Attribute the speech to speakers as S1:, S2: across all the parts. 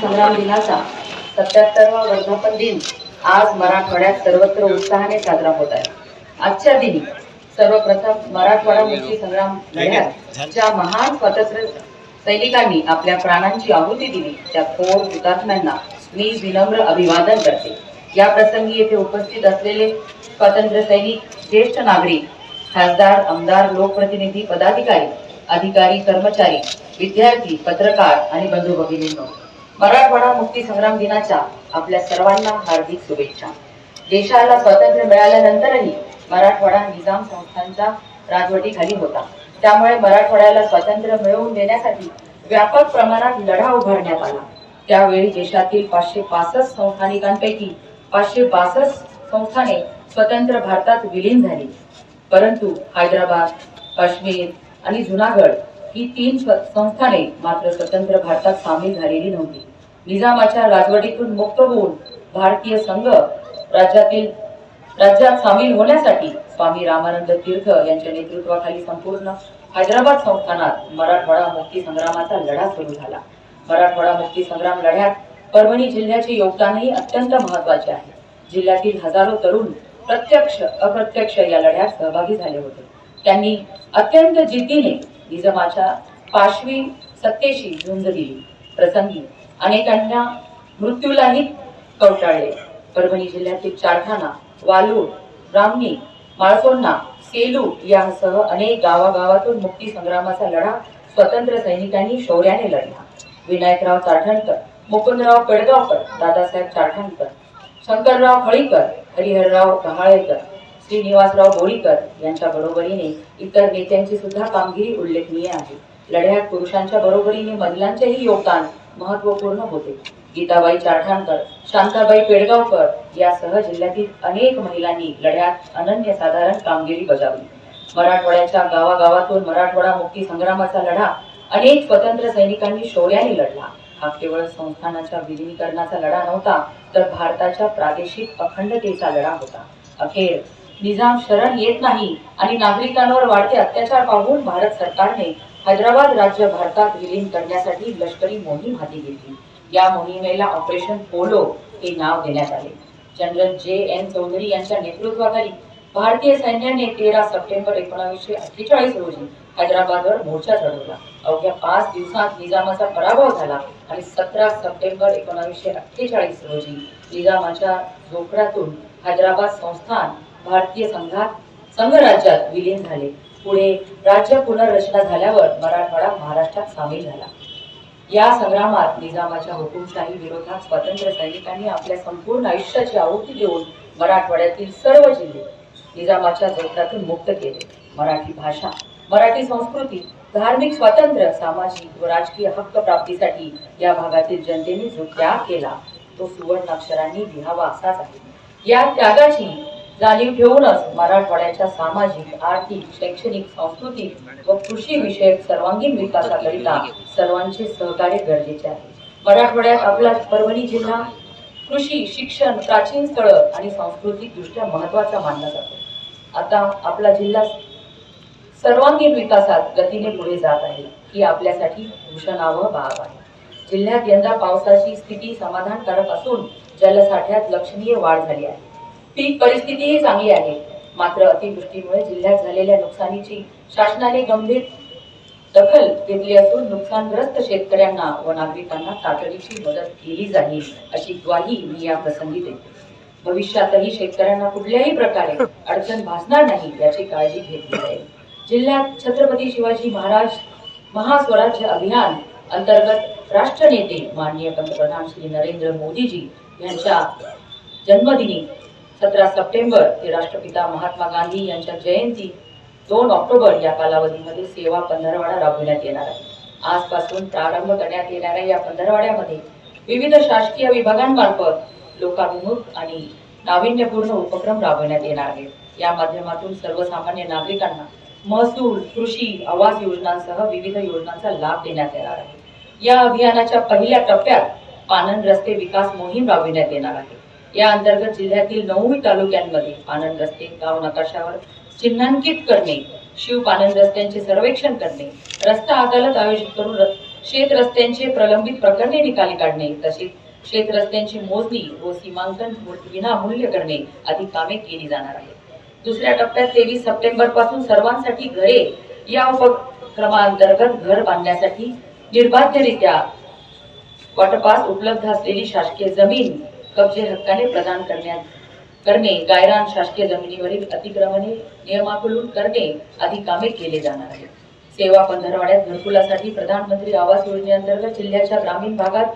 S1: संग्राम दिनाचा सत्याहत्तरवा वर्धापन दिन आज मराठवाड्यात सर्वत्र उत्साहाने साजरा होत आहे. आजच्या दिनी सर्वप्रथम मराठवाडा मुक्ती संग्राम लढ्यात ज्या महान स्वातंत्र्य सैनिकांनी आपल्या प्राणांची आहुती दिली. त्या थोर हुतात्म्यांना मी विनम्र अभिवादन करते. या प्रसंगी येथे उपस्थित असलेले स्वातंत्र्य सैनिक ज्येष्ठ नागरिक खासदार आमदार लोकप्रतिनिधी पदाधिकारी अधिकारी कर्मचारी विद्यार्थी पत्रकार आणि बंधू भगिनींनो मराठवाडा मुक्ती संग्राम दिनाच्या आपल्या सर्वांना हार्दिक शुभेच्छा. देशाला स्वातंत्र्य मिळाल्यानंतरही मराठवाडा निजाम संस्थांच्या राजवटीखाली होता. त्यामुळे मराठवाड्याला स्वातंत्र्य मिळवून देण्यासाठी व्यापक प्रमाणात लढा उभारण्यात आला. त्यावेळी देशातील पाचशे पासष्ट संस्थानिकांपैकी पाचशे बासष्ट संस्थाने स्वतंत्र भारतात विलीन झाली. परंतु हैदराबाद काश्मीर आणि जुनागड ही तीन संस्थाने मात्र स्वतंत्र भारतात सामील झालेली नव्हती. निजामाच्या राजवटीतून मुक्त होऊन भारतीय संघ राज्यातील राज्यात सामील होण्यासाठी स्वामी रामानंद तीर्थ यांच्या नेतृत्वाखाली संपूर्ण हैदराबाद संस्थानात मराठवाडा मुक्ती संग्रामाचा लढा सुरू झाला. मराठवाडा मुक्ती संग्राम लढ्यात परभणी जिल्ह्याचे योगदानही अत्यंत महत्त्वाचे आहे. जिल्ह्यातील हजारो तरुण प्रत्यक्ष अप्रत्यक्ष या लढ्यात सहभागी झाले होते. त्यांनी अत्यंत जिद्दीने निजामाच्या पाशवी सत्तेशी झुंज दिली. प्रसंगी अनेकांना मृत्यूलाही कवटाळले परभणी जिल्ह्यातील चारठाणा वालूर रामणी माळकोंडा सेलू यासह अनेक गावागावातून मुक्ती संग्रामाचा लढा स्वतंत्र सैनिकांनी शौर्याने लढला. विनायकराव चारठणकर मुकुंदराव पेडगावकर दादासाहेब चारठणकर शंकरराव हळीकर हरिहरराव गहाळेकर श्रीनिवासराव बोरीकर यांच्या बरोबरीने इतर नेत्यांची सुद्धा कामगिरी उल्लेखनीय आहे. लढ्यात पुरुषांच्या बरोबरीने महिलांचेही योगदान महत्त्वपूर्ण होते. गीताबाई चारठाणकर शांताबाई पेडगावकर यासह जिल्ह्यातील अनेक महिलांनी लढ्यात अनन्यसाधारण कामगिरी बजावली. मराठवाड्याच्या गावागावातून मराठवाडा मुक्ती संग्रामाचा लढा अनेक स्वतंत्र सैनिकांनी शौर्याने लढला. हा केवळ संस्थानाच्या विलिनीकरणाचा लढा नव्हता तर भारताच्या प्रादेशिक अखंडतेचा लढा होता. अखेर निजाम शरण येत नाही आणि नागरिकांवर वाढते अत्याचार पाहून भारत सरकारने हैदराबाद राज्य भारतात विलीन करण्यासाठी लष्करी मोहीम हाती घेतली. या मोहिमेला ऑपरेशन पोलो हे नाव देण्यात आले. जनरल जे एन चौधरी यांच्या नेतृत्वाखाली भारतीय सैन्याने तेरा सप्टेंबर एकोणावीसशे अठ्ठेचाळीस रोजी हैदराबादवर मोर्चा चढवला. अवघ्या पाच दिवसात निजामाचा पराभव झाला आणि सतरा सप्टेंबर एकोणावीसशे अठ्ठेचाळीस रोजी निजामाच्या झोपड्यातून हैदराबाद संस्थान भारतीय संघात संघराज्यात विलीन झाले. पुढे राज्य पुनर्रचना झाल्यावर मराठवाडा महाराष्ट्रात सामील झाला. या संग्रामात निजामाच्या हुकुमशाही विरोधात स्वातंत्र्य सैनिकांनी आपल्या संपूर्ण आयुष्याची आहुती देऊन मराठवाड्यातील सर्व जिल्हे निजामाच्या जोखडातून मुक्त केले. मराठी भाषा मराठी संस्कृती धार्मिक स्वातंत्र्य सामाजिक व राजकीय हक्क प्राप्तीसाठी या भागातील जनतेने जो त्याग केला तो सुवर्ण अक्षरांनी लिहावा असाच आहे. या त्यागाची जाणीव ठेवूनच मराठवाड्याच्या सामाजिक आर्थिक शैक्षणिक सांस्कृतिक व कृषी विषयक सर्वांगीण विकासाकरिता सर्वांचे सहकार्य गरजेचे आहे. मराठवाड्यात आपला परभणी जिल्हा कृषी शिक्षण प्राचीन स्थळं आणि सांस्कृतिक दृष्ट्या महत्त्वाचा मानला जातो. आता आपला जिल्हा सर्वांगीण विकासात गतीने पुढे जात आहे ही आपल्यासाठी भूषणावह बाब आहे. जिल्ह्यात यंदा पावसाची स्थिती समाधानकारक असून जलसाठ्यात लक्षणीय वाढ झाली आहे. पीक परिस्थितीही चांगली आहे. मात्र अतिवृष्टीमुळे जिल्ह्यात झालेल्या नुकसानीची शासनाने गंभीर दखल घेतली असून नुकसानग्रस्त शेतकऱ्यांना व नागरिकांना तातडीची मदत केली जाईल अशी ग्वाही मी या प्रसंगी देते. भविष्यातही शेतकऱ्यांना कुठल्याही प्रकारे अडचण भासणार नाही याची काळजी घेतली जाईल. जिल्ह्यात छत्रपती शिवाजी महाराज महास्वराज्य अभियान अंतर्गत राष्ट्रनेते माननीय पंतप्रधान श्री नरेंद्र मोदीजी यांच्या जन्मदिनी सतरा सप्टेंबर ते राष्ट्रपिता महात्मा गांधी यांच्या जयंती दोन ऑक्टोबर या कालावधीमध्ये सेवा पंधरवाडा राबविण्यात येणार आहे. आजपासून प्रारंभ करण्यात येणाऱ्या या पंधरवाड्यामध्ये विविध शासकीय विभागांमार्फत लोकाभिमुख आणि नाविन्यपूर्ण उपक्रम राबविण्यात येणार आहेत. या माध्यमातून सर्वसामान्य नागरिकांना महसूल कृषी आवास योजनांसह विविध योजनांचा लाभ देण्यात येणार आहे. या अभियानाच्या पहिल्या टप्प्यात पानन रस्ते विकास मोहीम राबविण्यात येणार आहे. या अंतर्गत जिल्ह्यातील नऊही तालुक्यांमध्ये पानन रस्ते गाव नकाशावर चिन्हांकित करणे शिव पानन रस्त्यांचे सर्वेक्षण करणे रस्ता अदालत आयोजित करून र- शेत रस्त्यांचे प्रलंबित प्रकरणे निकाली काढणे तसेच शेत रस्त्यांची मोजणी व सीमांकन विनामूल्य करणे आदी कामे केली जाणार आहेत. दुसऱ्या टप्प्यात तेवीस सप्टेंबरपासून सर्वांसाठी घरे या उपक्रमांतर्गत घर बांधण्यासाठी निर्बाध्यरित्या वाटपास उपलब्ध असलेली शासकीय जमीन कब्जे हक्काने प्रदान करण्यात करणे. गायरान शासकीय जमिनीवरील अतिक्रमणे नियमाकुलून करणे आदी कामे केले जाणार आहेत. सेवा पंधरवाड्यात घरकुलासाठी प्रधानमंत्री आवास योजनेअंतर्गत जिल्ह्याच्या ग्रामीण भागात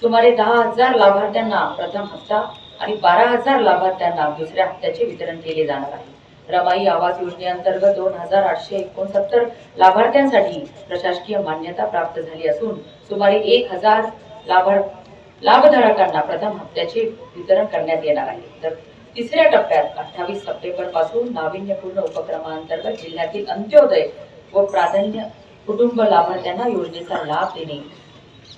S1: सुमारे दहा हजार लाभार्थ्यांना प्रथम हप्ता आणि बारा हजार लाभार्थ्यांना दुसऱ्या हप्त्याचे वितरण केले जाणार आहे. रमाई आवास योजनेअंतर्गत दोन हजार आठशे एकोणसत्तर लाभार्थ्यांसाठी प्रशासकीय मान्यता प्राप्त झाली असून सुमारे एक हजार लाभार्थ लाभधारकांना प्रथम हप्त्याचे वितरण करण्यात येणार आहे. तर तिसऱ्या टप्प्यात अठ्ठावीस सप्टेंबरपासून नाविन्यपूर्ण उपक्रमांतर्गत जिल्ह्यातील अंत्योदय व प्राधान्य कुटुंब लाभार्थ्यांना योजनेचा लाभ देणे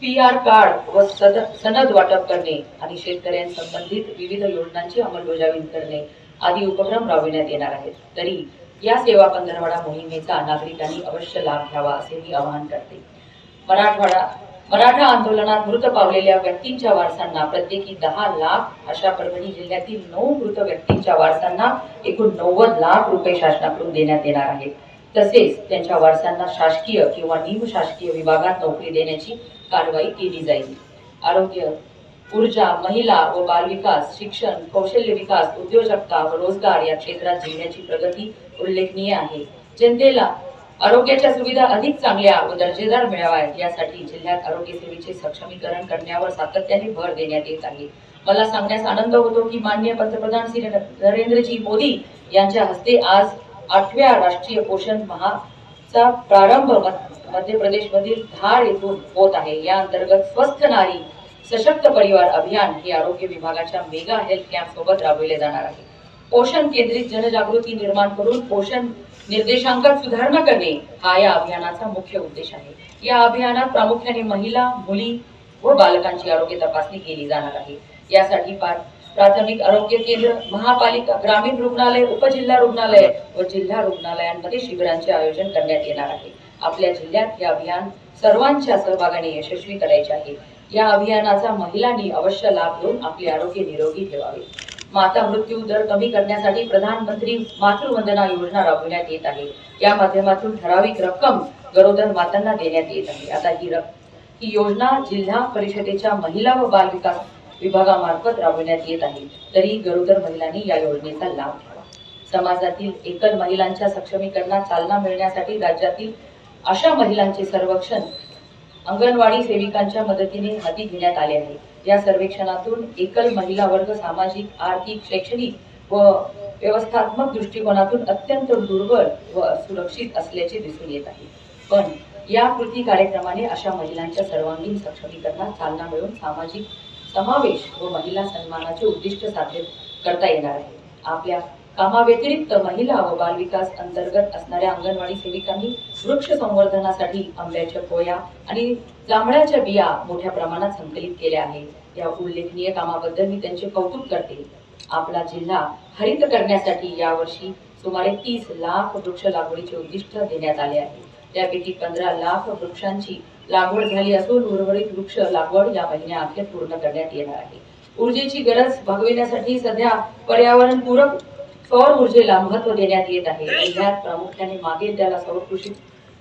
S1: पी आर कार्ड व सद सनद वाटप करणे आणि शेतकऱ्यांसंबंधित विविध योजनांची अंमलबजावणी करणे आदी उपक्रम राबविण्यात येणार आहेत. तरी या सेवा पंधरवडा मोहिमेचा नागरिकांनी अवश्य लाभ घ्यावा असे मी आवाहन करते. मराठवाडा मराठा आंदोलनात मृत पावलेल्या व्यक्तींच्या वारसांना प्रत्येकी दहा लाख अशा परभणी जिल्ह्यातील नऊ मृत व्यक्तींच्या वारसांना एकूण नव्वद लाख रुपये शासनाकडून देण्यात येणार आहेत. तसेच त्यांच्या वारसांना शासकीय किंवा निमशासकीय विभागात नोकरी देण्याची कारवाई केली जाईल. आरोग्य ऊर्जा महिला व बालविकास शिक्षण कौशल्य विकास उद्योजकता व रोजगार या क्षेत्रात जिल्ह्याची प्रगती उल्लेखनीय आहे. जनतेला आरोग्याच्या सुविधा अधिक चांगल्या व दर्जेदार मिळाव्यात यासाठी जिल्ह्यात आरोग्य सेवेचे सक्षमीकरण करण्यावर सातत्याने भर देण्यात येत आहे. मला सांगण्यास आनंद होतो की माननीय पंतप्रधान श्री नरेंद्रजी मोदी यांच्या हस्ते आज आठव्या राष्ट्रीय पोषण महाचा प्रारंभ मध्य प्रदेश मधील धार येथून होत आहे. या अंतर्गत स्वस्थ नारी सशक्त परिवार अभियान हे आरोग्य विभागाच्या मेगा हेल्थ कॅम्प सोबत राबविले जाणार आहे. पोषण केंद्रित जनजागृती निर्माण करून पोषण निर्देशांकात सुधारणा करणे हा या अभियानाचा मुख्य उद्देश आहे. या अभियानात प्रामुख्याने महिला मुली व बालकांची आरोग्य तपासणी केली जाणार आहे. यासाठी प्राथमिक आरोग्य केंद्र महापालिका ग्रामीण रुग्णालय उपजिल्हा रुग्णालय व जिल्हा रुग्णालयांमध्ये शिबिरांचे आयोजन करण्यात येणार आहे. आपल्या जिल्ह्यात हे अभियान सर्वांच्या सहभागाने यशस्वी करायचे आहे. या अभियानाचा महिलांनी अवश्य लाभ घेऊन आपले आरोग्य निरोगी ठेवावे. माता मृत्यू दर कमी करण्यासाठी प्रधानमंत्री मातृवंदना योजना राबविण्यात येत आहे. या माध्यमातून ठराविक रक्कम गरोदर मातांना देण्यात येत आहे. आता ही रक्कम ही योजना जिल्हा परिषदेच्या महिला व बाल विकास विभागामार्फत राबविण्यात येत आहे. तरी गरोदर महिलांनी या योजनेचा लाभ घ्यावा. समाजातील एकल महिलांच्या सक्षमीकरणात चालना मिळण्यासाठी राज्यातील अशा महिलांचे सर्वेक्षण अंगणवाडी सेविकांच्या मदतीने हाती घेण्यात आले आहे. या सर्वेक्षणातून एकल महिला वर्ग सामाजिक आर्थिक शैक्षणिक व व्यवस्थात्मक दृष्टिकोनातून अत्यंत दुर्बल व असुरक्षित असल्याचे दिसून येत आहे. पण या कृती कार्यक्रमाने अशा महिलांच्या सर्वांगीण सक्षमीकरणात चालना मिळून सामाजिक समावेश व महिला सन्मानाचे उद्दिष्ट साध्य करता येणार आहे. आपल्या कामाव्यतिरिक्त महिला व बालविकास अंतर्गत असणाऱ्या अंगणवाडी सेविकांनी वृक्ष संवर्धनासाठी आंब्याच्या पोया आणि जांभळाच्या बिया मोठ्या प्रमाणात संकलित केल्या आहेत. या उल्लेखनीय कामाबद्दल मी त्यांचे कौतुक करते. आपला जिल्हा हरित करण्यासाठी यावर्षी सुमारे तीस लाख वृक्ष लागवडीचे उद्दिष्ट देण्यात आले आहे. त्यापैकी पंधरा लाख वृक्षांची लागवड झाली असून उर्वरित वृक्ष लागवड या महिन्याअखेर पूर्ण करण्यात येणार आहे. ऊर्जेची गरज भागविण्यासाठी सध्या पर्यावरणपूरक सौर ऊर्जेला महत्त्व देण्यात येत आहे. जिल्ह्यात प्रामुख्याने मागेल त्याला सौर कृषी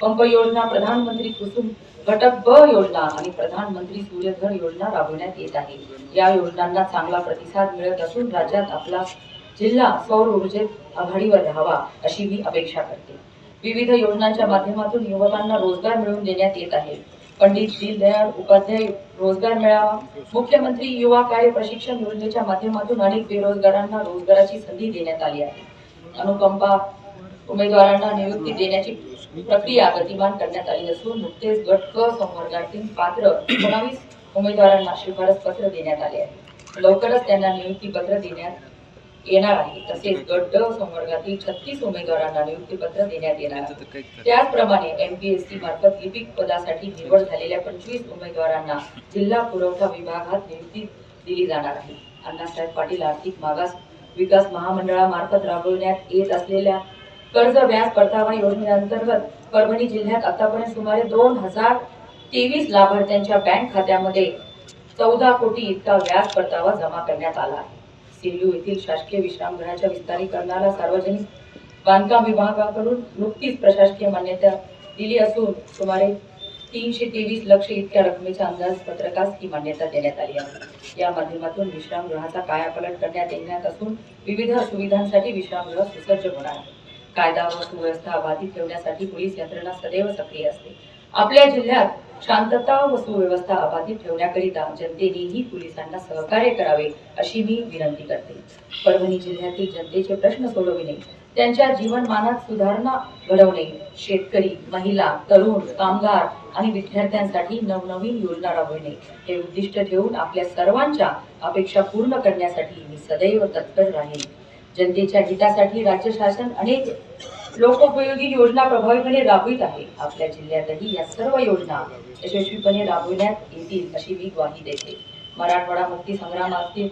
S1: पंप योजना प्रधानमंत्री कुसुम घटक ब योजना आणि प्रधानमंत्री सूर्यघर योजना राबवण्यात येत आहे. या योजनांना चांगला प्रतिसाद मिळत असून राज्यात आपला जिल्हा सौर ऊर्जेत आघाडीवर राहावा अशी मी अपेक्षा करते. विविध योजनांच्या माध्यमातून युवकांना रोजगार मिळवून देण्यात येत आहे. पंडित दीनदयाळ उपाध्याय रोजगार मेळावा मुख्यमंत्री युवा कार्य प्रशिक्षण योजनेच्या माध्यमातून अनेक बेरोजगारांना रोजगाराची संधी देण्यात आली आहे. अनुकंपा उमेदवारांना नियुक्ती देण्याची प्रक्रिया गतिमान करण्यात आली असून नुकतेच गट क संवर्गातील पात्र एकोणावीस उमेदवारांना शिफारस पत्र देण्यात आले आहे. लवकरच त्यांना नियुक्ती पत्र देण्यात येणार आहे. तसेच गट ड संवर्गातील छत्तीस उमेदवारांना नियुक्ती पत्र देण्यात येणार आहे. त्याचप्रमाणे एमपीएससी मार्फत लिपिक पदासाठी निवड झालेल्या पंचवीस उमेदवारांना जिल्हा पुरवठा विभागात नियुक्ती दिली जाणार आहे. अण्णासाहेब पाटील आर्थिक मागास विकास महामंडळामार्फत राबवण्यात येत असलेल्या कर्ज व्याज परतावा योजनेअंतर्गत परभणी जिल्ह्यात आतापर्यंत सुमारे दोन हजार तेवीस लाभार्थ्यांच्या बँक खात्यामध्ये चौदा कोटी इतका व्याज परतावा जमा करण्यात आला आहे. सेलू येथील शासकीय विश्रामगृहाच्या विस्तारीकरणाला सार्वजनिक बांधकाम विभागाकडून नुकतीच प्रशासकीय मान्यता दिली असून सुमारे तीनशे तेवीस लक्ष इतक्या रकमेच्या अंदाजपत्रकास ही मान्यता देण्यात आली आहे. या माध्यमातून विश्रामगृहाचा कायापलट करण्यात येण्यात असून विविध सुविधांसाठी विश्रामगृह सुसज्ज होणार आहे. कायदा व सुव्यवस्था बाधित ठेवण्यासाठी पोलीस यंत्रणा सदैव सक्रिय असते. आपल्या जिल्ह्यात शांतता व सुव्यवस्था अबाधित ठेवण्याकरिता जनतेनेही पोलिसांना सहकार्य करावे अशी मी विनंती करते. परभणी जिल्ह्यातील जनतेचे प्रश्न सोडविणे त्यांच्या जीवनमानात सुधारणा घडवणे शेतकरी महिला तरुण कामगार आणि विद्यार्थ्यांसाठी नवनवीन योजना राबविणे हे उद्दिष्ट ठेवून आपल्या सर्वांच्या अपेक्षा पूर्ण करण्यासाठी मी सदैव तत्पर राहील जनतेच्या हितासाठी राज्य शासन अनेक लोकोपयोगी योजना प्रभावीपणे राबवित आहे. आपल्या जिल्ह्यातही या सर्व योजना यशस्वीपणे राबविण्यात येतील अशी मी ग्वाही देते. मराठवाडा मुक्ती संग्रामातील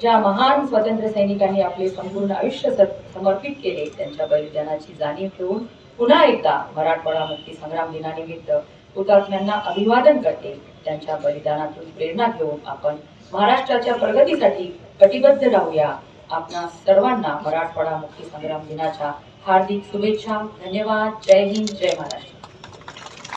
S1: ज्या महान स्वातंत्र्य सैनिकांनी आपले संपूर्ण आयुष्य समर्पित केले त्यांच्या बलिदानाची जाणीव ठेवून पुन्हा एकदा मराठवाडा मुक्ती संग्राम दिनानिमित्त हुतात्म्यांना अभिवादन करते. त्यांच्या बलिदानातून प्रेरणा घेऊन आपण महाराष्ट्राच्या प्रगतीसाठी कटिबद्ध राहूया. आपणा सर्वांना मराठवाडा मुक्ती संग्राम दिनाच्या हार्दिक शुभेच्छा धन्यवाद जय हिंद जय महाराष्ट्र